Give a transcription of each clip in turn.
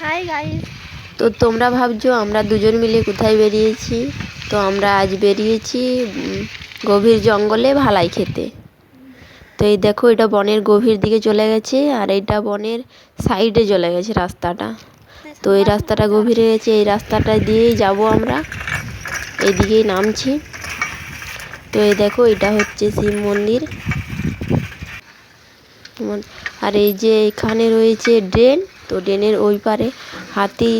Hi guys তো তোমরা ভাবছ আমরা দুজন মিলে কোথায় বেরিয়েছি? তো আমরা আজ বেরিয়েছি গভীর জঙ্গলে ভালাই খেতে। তো এই দেখো, এটা বনের গভীর দিকে চলে গেছে, আর এটা বনের সাইডে চলে গেছে রাস্তাটা। তো এই রাস্তাটা গভীরে গেছে, এই রাস্তাটা দিয়েই যাব আমরা। এইদিকেই নামছি। তো এই দেখো, এটা হচ্ছে শিব মন্দির। আর এই যে এখানে রয়েছে ড্রেন তো ড্রেনের ওই পারে হাতি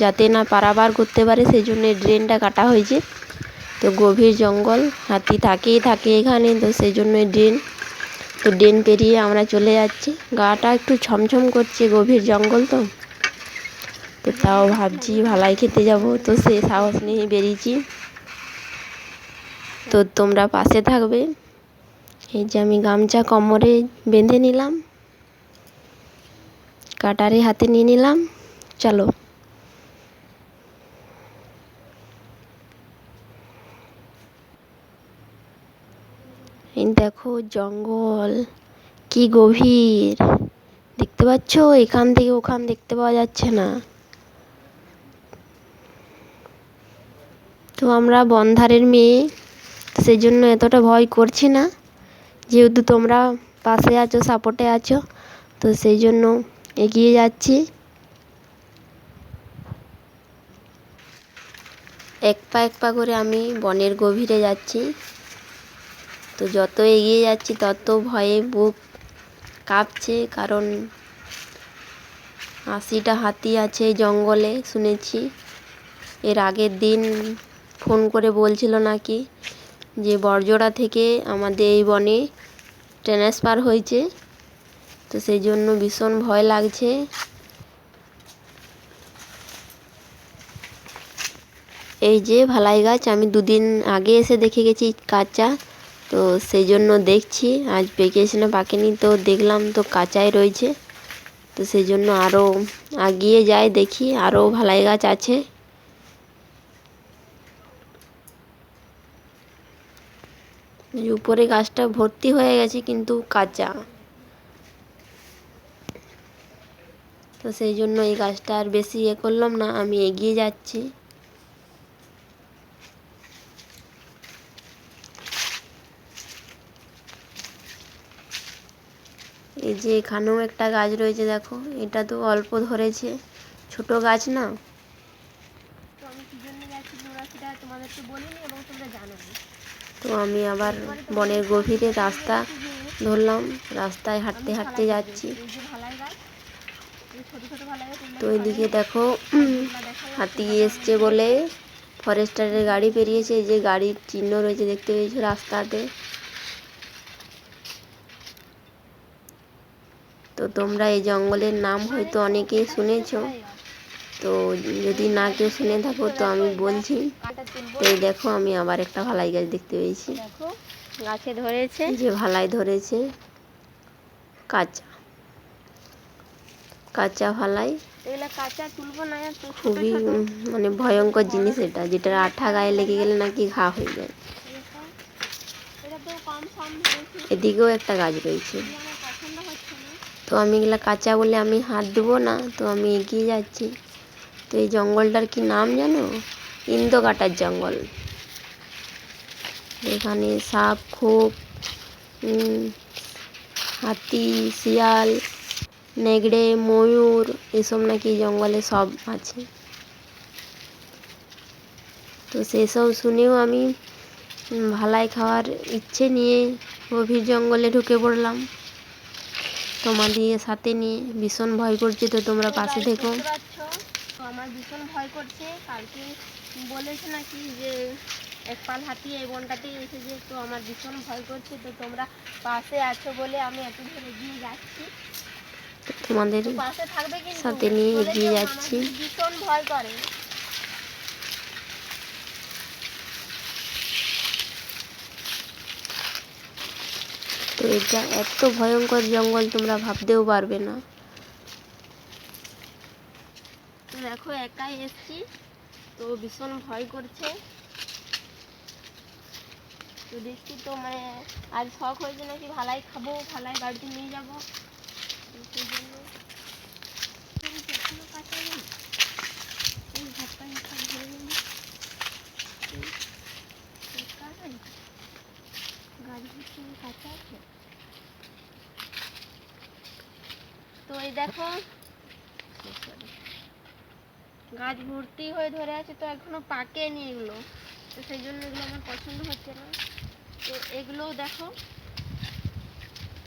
যাতে না পারাবার করতে পারে সেই জন্য ড্রেনটা কাটা হয়েছে। তো গভীর জঙ্গল, হাতি থাকেই থাকে এখানে, তো সেই জন্য এই ড্রেন। তো ড্রেন পেরিয়ে আমরা চলে যাচ্ছি। গাটা একটু ছমছম করছে গভীর জঙ্গল তো। তো তাও ভাবছি ভালাই খেতে যাব, তো সে সাহস নিয়ে বেরিয়েছি। তো তোমরা পাশে থাকবে। এই যে আমি গামছা কোমরে বেঁধে নিলাম। কাটারি হাতে নিয়ে নিলাম। চলো। দেখো জঙ্গল, কি গভীর। দেখতে পাচ্ছ? এখান থেকে ওখান দেখতে পাওয়া যাচ্ছে না। তো আমরা বন্ধারের মেয়ে সেই জন্য এতটা ভয় করছি না। যেহেতু তোমরা পাশে আছো, সাপোর্টে আছো, তো সেই জন্য এগিয়ে যাচ্ছি। এক পা এক পা করে আমি বনের গভীরে যাচ্ছি। তো যত এগিয়ে যাচ্ছি, তত ভয়ে বুক কাঁপছে, কারণ আশিটা হাতি আছে জঙ্গলে, শুনেছি। এর আগের দিন ফোন করে বলছিল নাকি যে, বড়জোড়া থেকে আমাদের এই বনে ট্রান্সফার হয়েছে। তো সেই জন্য ভীষণ ভয় লাগছে। এই যে ভালাই গাছ, আমি দুদিন আগে এসে দেখে গেছি কাঁচা, তো সেই জন্য দেখছি। আজ পেকেছে না পাকেনি, তো দেখলাম তো কাঁচাই রয়েছে। তো সেই জন্য আরও আগিয়ে যাই দেখি আরও ভালাই গাছ আছে। উপরে গাছটা ভর্তি হয়ে গেছে, কিন্তু কাঁচা। তো সেই জন্য এই গাছটা আর বেশি ইয়ে করলাম না আমি এগিয়ে যাচ্ছি। এই যে এখানেও একটা গাছ রয়েছে দেখো এটা তো অল্প ধরেছে। ছোট গাছ না? তো আমি আবার বনের গভীরে রাস্তা ধরলাম রাস্তায় হাঁটতে হাঁটতে যাচ্ছি। তো এদিকে দেখো হাতি এসছে বলে ফরেস্টারের গাড়ি পেরিয়েছে এই যে গাড়ির চিহ্ন রয়েছে দেখতে পেয়েছ রাস্তাতে। তো তোমরা এই জঙ্গলের নাম হয়তো অনেকেই শুনেছো। তো যদি না কেউ শুনে থাকো তো আমি বলছি। তো এই দেখো আমি আবার একটা ভালাই গাছ দেখতে পেয়েছি। গাছে ধরেছে। যে ভালাই ধরেছে। কাঁচা। কাঁচা ছোট খুবই মানে ভয়ঙ্কর জিনিস এটা যেটার আঠা গায়ে লেগে গেলে নাকি ঘা হয়ে যায়। এদিকেও একটা গাছ রয়েছে। তো আমি এগুলা কাঁচা বলে আমি হাত দেবো না তো আমি এগিয়ে যাচ্ছি। তো এই জঙ্গলটার কি নাম জানো? ইন্দোকাটার জঙ্গল। এখানে সাপ খোপ হাতি শিয়াল নেগড়ে ময়ূর এসব নাকি জঙ্গলে সব আছে। তো সেসব শুনেও আমি ভালাই খাওয়ার ইচ্ছে নিয়ে গভীর জঙ্গলে ঢুকে পড়লাম। তোমাদের সাথে নিয়ে ভীষণ ভয় করছে তো তোমরা পাশে থেকো। তো আমার ভীষণ ভয় করছে। কালকে বলেছে নাকি যে এক পাল হাতি এই বনটাতেই এসেছে তো আমার ভীষণ ভয় করছে। তো তোমরা পাশে আছো বলে আমি এত দূর এগিয়ে যাচ্ছি। তো পাশে সাথে নিয়ে এগিয়ে যাচ্ছি। তো এটা এত ভয়ঙ্কর জঙ্গল, তোমরা ভাবতেও পারবে না। দেখো, একাই এসছি, তো ভীষণ ভয় করছে। তো দেখছি তো মানে আজ শখ হয়েছে নাকি ভালাই খাব, ভালাই বাড়িতে নিয়ে যাব। তো এই দেখো, গাছ ভর্তি হয়ে ধরে আছে, তো এখনও পাকেনি এগুলো। তো সেই জন্য এগুলো আমার পছন্দ হচ্ছে না। তো এগুলোও দেখো,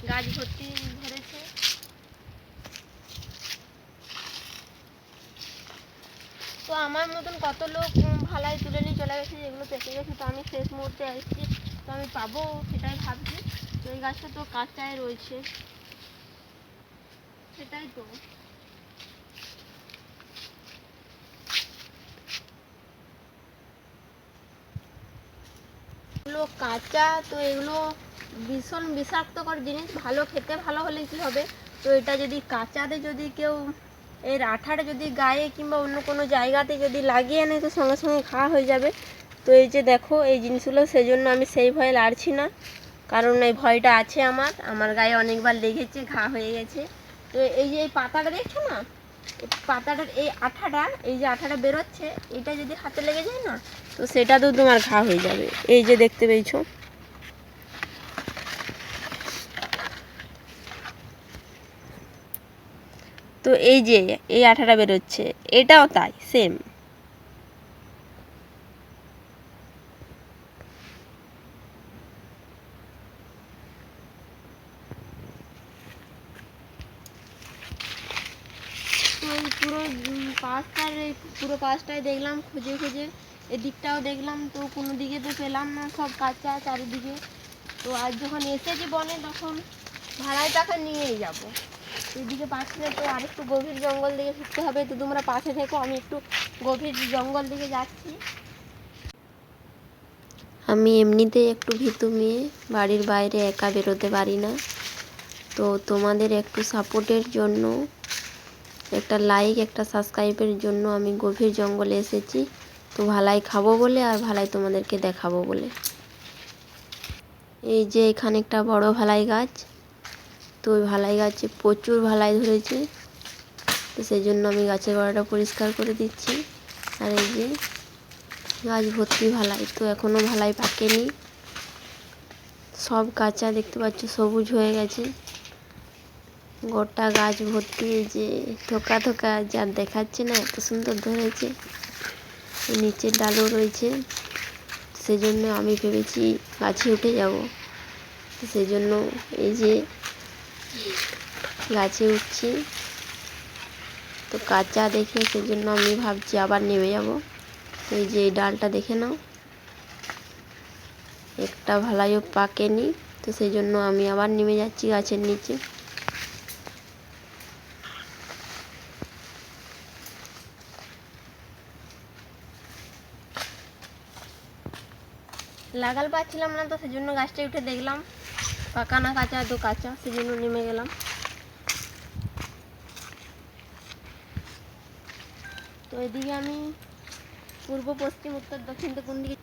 গাছ ভর্তি ধরেছে। তো আমার মতন কত লোক ভালাই তুলে নিয়ে চলে গেছে, যেগুলো পেকে গেছে, তো আমি শেষ মুহূর্তে এসেছি, তো আমি পাবো সেটাই ভাবছি। তো এই গাছটা তো কাঁচায় রয়েছে। সেটাই তো। এগুলো কাঁচা, তো এগুলো ভীষণ বিষাক্তকর জিনিস, ভালো খেতে ভালো হলে কি হবে? তো এটা যদি কাঁচাতে যদি কেউ এর আঠাটা যদি গায়ে কিংবা অন্য কোনো জায়গাতে যদি লাগিয়ে নেয় তো সঙ্গে সঙ্গে খাওয়া হয়ে যাবে। তো এই যে দেখো, এই জিনিসগুলো, সেজন্য আমি সেই ভয়ে লাড়ছি না। কারণ এই ভয়টা আছে আমার আমার গায়ে অনেকবার লেগেছে, ঘা হয়ে গেছে। তো এই যে এই পাতাটা দেখছ না? পাতাটার এই আঠাটা, এই যে আঠাটা বেরোচ্ছে, এটা যদি হাতে লেগে যায় না, তো সেটা তো তোমার ঘা হয়ে যাবে। এই যে দেখতে পেয়েছ। তো এই যে, এই আঠাটা বেরোচ্ছে, এটাও তাই সেম পুরো এই পুরো পাশটায় দেখলাম, খুঁজে খুঁজে, এদিকটাও দেখলাম, তো কোনো দিকে তো পেলাম না, সব কাঁচা চারিদিকে। তো আজ যখন এসেছি বনে, তখন ভাড়ায় টাকা নিয়েই যাব। এদিকে পাচ্ছি না তো আরেকটু গভীর জঙ্গল দিকে ফিরতে হবে। তো তোমরা পাশে থেকো, আমি একটু গভীর জঙ্গল দিকে যাচ্ছি। আমি এমনিতেই একটু ভীতু মেয়ে, বাড়ির বাইরে একা বেরোতে পারি না। তো তোমাদের একটু সাপোর্টের জন্য, একটা লাইক একটা সাবস্ক্রাইবের জন্য আমি গভীর জঙ্গলে এসেছি। তো ভালাই খাব বলে আর ভালাই তোমাদেরকে দেখাবো বলে। এই যে এখানে একটা বড় ভালাই গাছ তো ওই ভালাই গাছে প্রচুর ভালাই ধরেছে। তো সেই জন্য আমি গাছের গোড়াটা পরিষ্কার করে দিচ্ছি। আর এই যে গাছ ভর্তি ভালাই, তো এখনও ভালাই পাকেনি। সব কাঁচা দেখতে পাচ্ছ, সবুজ হয়ে গেছে। গোটা গাছ ভর্তি, এই যে থোকা থোকা যা দেখাচ্ছে না, এত সুন্দর ধরেছে। নিচের ডালও রয়েছে। সেজন্য আমি ভেবেছি গাছে উঠে যাব। তো সেই জন্য এই যে গাছে উঠছি। তো কাঁচা দেখে সেজন্য আমি ভাবছি আবার নেমে যাব। এই যে ডালটা দেখে নাও। একটা ভালাইও পাকেনি, তো সেই জন্য আমি আবার নেমে যাচ্ছি গাছের নিচে। লাগাল পাচ্ছিলাম না তো, সেজন্য গাছটা উঠে দেখলাম। পাকা না কাঁচা তো কাঁচা সেজন্য নেমে গেলাম। তো এদিকে আমি পূর্ব, পশ্চিম, উত্তর, দক্ষিণ, তো কোন দিকে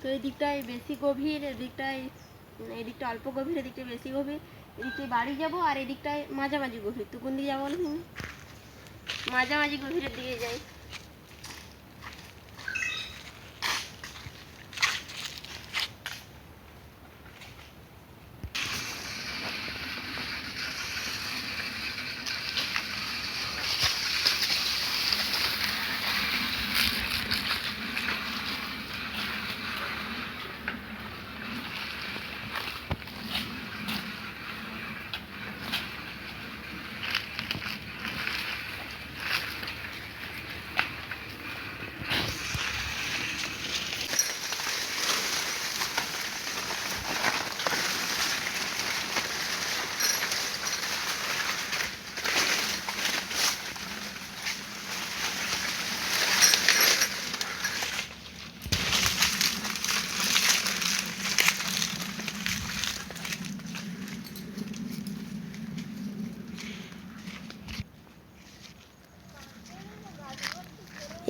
তো এই দিকটায় বেশি গভীর, এদিকটায় এদিকটা অল্প গভীর এদিকটা বেশি গভীর, এদিকটায় বাড়ি যাব, আর এদিকটায় মাঝামাঝি গভীর। তো কোন দিকে যাব বলো তুমি? মাঝামাঝি গভীরের দিকে যাই।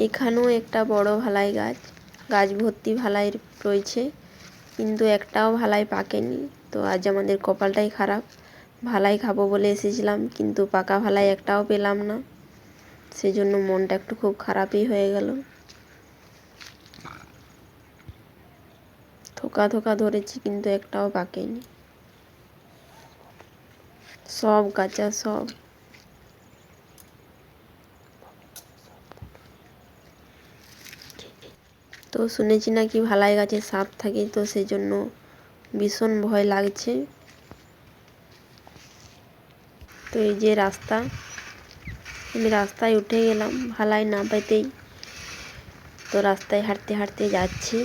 এখানেও একটা বড় ভালাই গাছ। গাছ ভর্তি ভালাই রয়েছে, কিন্তু একটাও ভালাই পাকেনি। তো আজ আমাদের কপালটাই খারাপ। ভালাই খাব বলে এসেছিলাম, কিন্তু পাকা ভালাই একটাও পেলাম না। সেজন্য মনটা একটু খুব খারাপই হয়ে গেল। থোকা থোকা ধরেছি, কিন্তু একটাও পাকেনি। সব কাঁচা সব। তো শুনেছি নাকি ভালাই গাছে সাপ থাকে, তো সেই জন্য ভীষণ ভয় লাগছে। তো এই যে রাস্তা, আমি রাস্তায় উঠে গেলাম, ভালাই না পেতেই তো রাস্তায় হাঁটতে হাঁটতে যাচ্ছি।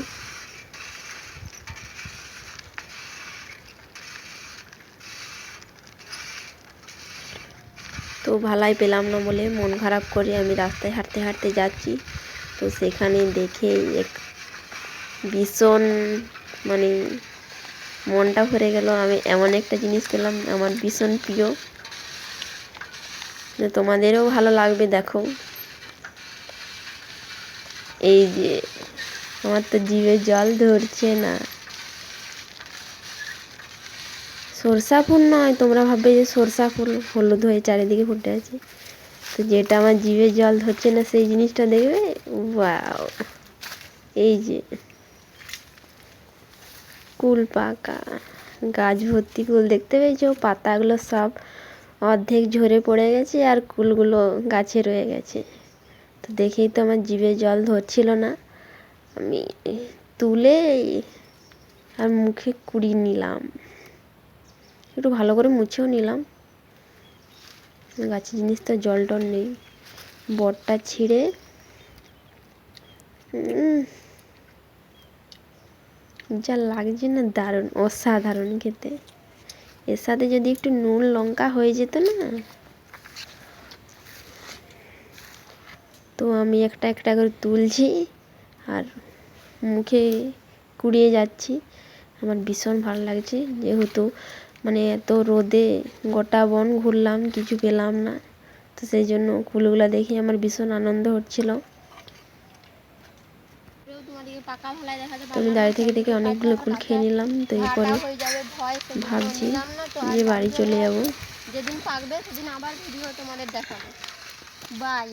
তো ভালাই পেলাম না বলে মন খারাপ করে আমি রাস্তায় হাঁটতে হাঁটতে যাচ্ছি। তো সেখানে দেখে এক ভীষণ মানে মনটা ভরে গেল। আমি এমন একটা জিনিস পেলাম, আমার ভীষণ প্রিয়। তোমাদেরও ভালো লাগবে, দেখো। এই যে, আমার তো জিভে জল ধরছে না। সরষা ফুল নয়, তোমরা ভাববে যে সরষা ফুল হলুদ হয়ে চারিদিকে ফুটে আছে। তো যেটা আমার জিভে জল ধরছে না, সেই জিনিসটা দেখবে? ওয়াও। এই যে, কুল পাকা, গাছ ভর্তি কুল দেখতে পেয়েছ? পাতাগুলো সব অর্ধেক ঝরে পড়ে গেছে আর কুলগুলো গাছে রয়ে গেছে। তো দেখেই তো আমার জিভে জল ধরছিল না। আমি তুলে আর মুখে কুড়ি নিলাম। একটু ভালো করে মুছেও নিলাম। গাছের জিনিস তো জল টল নেই। বটটা ছিঁড়ে যা লাগছে না দারুণ, অসাধারণ খেতে। এর সাথে যদি একটু নুন, লঙ্কা হয়ে যেত না? তো আমি একটা একটা করে তুলছি আর মুখে কুড়িয়ে যাচ্ছি। আমার ভীষণ ভালো লাগছে, যেহেতু মানে এত রোদে গোটা বন ঘুরলাম, কিছু পেলাম না। তো সেই জন্য ফুলগুলো দেখে আমার ভীষণ আনন্দ হচ্ছিল। আমি দাঁড়িয়ে থেকে থেকে অনেকগুলো ফুল খেয়ে নিলাম, তো এরপরে ভাবছি যে বাড়ি চলে যাব। যেদিন পাকবে সেদিন আবার ভিডিও তোমাদের দেখাবো। বাই।